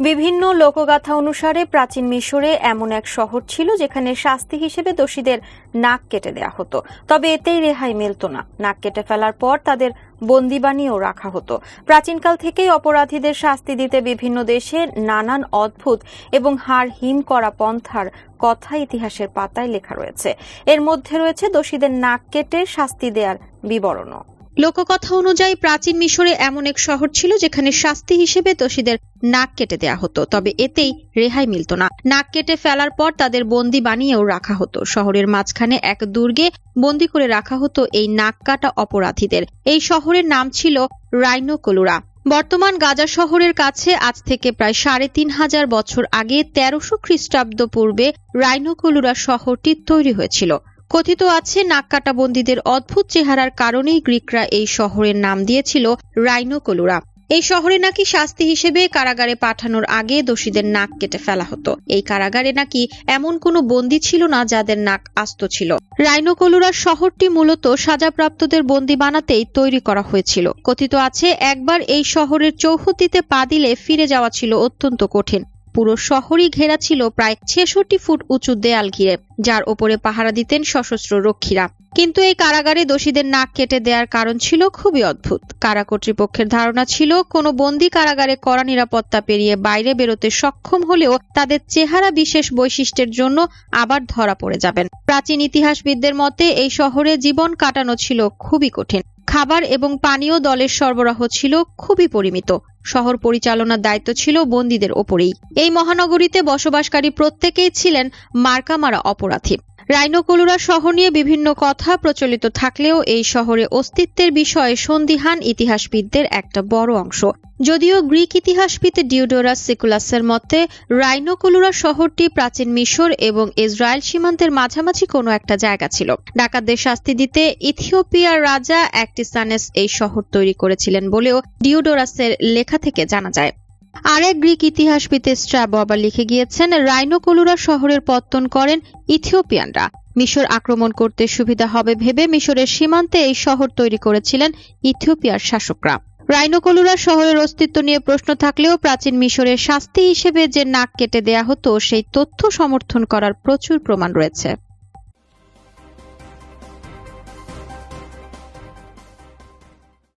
বিভিন্ন লোকগাথা অনুসারে প্রাচীন মিশরে এমন এক শহর ছিল যেখানে শাস্তি হিসেবে দোষীদের নাক কেটে দেয়া হতো। তবে এতেই রেহাই মিলত না। নাক কেটে ফেলার পর তাদের বন্দি বানিয়েও রাখা হতো। প্রাচীনকাল থেকেই অপরাধীদের শাস্তি দিতে বিভিন্ন দেশে নানান অদ্ভুত এবং হাড় হিম করা পন্থার কথা ইতিহাসের পাতায় লেখা রয়েছে। এর মধ্যে রয়েছে দোষীদের নাক কেটে শাস্তি দেওয়ার বিবরণও। লোককথা অনুযায়ী প্রাচীন মিশরে এমন এক শহর ছিল যেখানে শাস্তি হিসেবে দোষীদের নাক কেটে দেয়া হতো, তবে এতেই রেহাই মিলত না। নাক কেটে ফেলার পর তাদের বন্দি বানিয়েও রাখা হতো। শহরের মাঝখানে এক দুর্গে বন্দি করে রাখা হতো এই নাক কাটা অপরাধীদের। এই শহরের নাম ছিল রাইনোকলুরা। বর্তমান গাজা শহরের কাছে আজ থেকে প্রায় সাড়ে তিন হাজার বছর আগে তেরোশো খ্রিস্টাব্দ পূর্বে রাইনোকলুরা শহরটি তৈরি হয়েছিল। কথিত আছে নাককাটা বন্দীদের অদ্ভুত চেহারার কারণেই গ্রিকরা এই শহরের নাম দিয়েছিল রাইনোকলুরা। এই শহরে নাকি শাস্তি হিসেবে কারাগারে পাঠানোর আগে দোষীদের নাক কেটে ফেলা হতো। এই কারাগারে নাকি এমন কোনো বন্দী ছিল না যাদের নাক আস্ত ছিল। রাইনোকলুরা শহরটি মূলত সাজাপ্রাপ্তদের বন্দী বানাতেই তৈরি করা হয়েছিল। কথিত আছে, একবার এই শহরের চৌহদ্দিতে পা দিলে ফিরে যাওয়া ছিল অত্যন্ত কঠিন। পুরো শহরই ঘেরা ছিল প্রায় ছেষট্টি ফুট উঁচু দেয়াল ঘিরে, যার ওপরে পাহারা দিতেন সশস্ত্র রক্ষীরা। কিন্তু এই কারাগারে দোষীদের নাক কেটে দেওয়ার কারণ ছিল খুবই অদ্ভুত। কারা কর্তৃপক্ষের ধারণা ছিল, কোনো বন্দি কারাগারে কড়া নিরাপত্তা পেরিয়ে বাইরে বেরোতে সক্ষম হলেও তাদের চেহারা বিশেষ বৈশিষ্ট্যের জন্য আবার ধরা পড়ে যাবেন। প্রাচীন ইতিহাসবিদদের মতে, এই শহরে জীবন কাটানো ছিল খুবই কঠিন। খাবার এবং পানীয় দলের সরবরাহ ছিল খুবই পরিমিত। শহর পরিচালনার দায়িত্ব ছিল বন্দীদের ওপরেই। এই মহানগরীতে বসবাসকারী প্রত্যেকেই ছিলেন মার্কামারা অপরাধী। রাইনোকলুরা শহর নিয়ে বিভিন্ন কথা প্রচলিত থাকলেও এই শহরে অস্তিত্বের বিষয়ে সন্দিহান ইতিহাসবিদদের একটা বড় অংশ। যদিও গ্রিক ইতিহাসবিদ ডিউডোরাস সিকুলাসের মতে, রাইনোকলুরা শহরটি প্রাচীন মিশর এবং ইসরায়েল সীমান্তের মাঝামাঝি কোনো একটা জায়গা ছিল। ডাকাতদের শাস্তি দিতে ইথিওপিয়ার রাজা অ্যাক্টিসানেস এই শহর তৈরি করেছিলেন বলেও ডিউডোরাসের লেখা থেকে জানা যায়। আরেক গ্রিক ইতিহাসবিদ স্ট্রাবো আবার লিখে গিয়েছেন, রাইনোকলুরা শহরের পত্তন করেন ইথিওপিয়ানরা। মিশর আক্রমণ করতে সুবিধা হবে ভেবে মিশরের সীমান্তে এই শহর তৈরি করেছিলেন ইথিওপিয়ার শাসকরা। রাইনোকলুরা শহরের অস্তিত্ব নিয়ে প্রশ্ন থাকলেও প্রাচীন মিশরের শাস্তি হিসেবে যে নাক কেটে দেয়া হতো, সেই তথ্য সমর্থন করার প্রচুর প্রমাণ রয়েছে।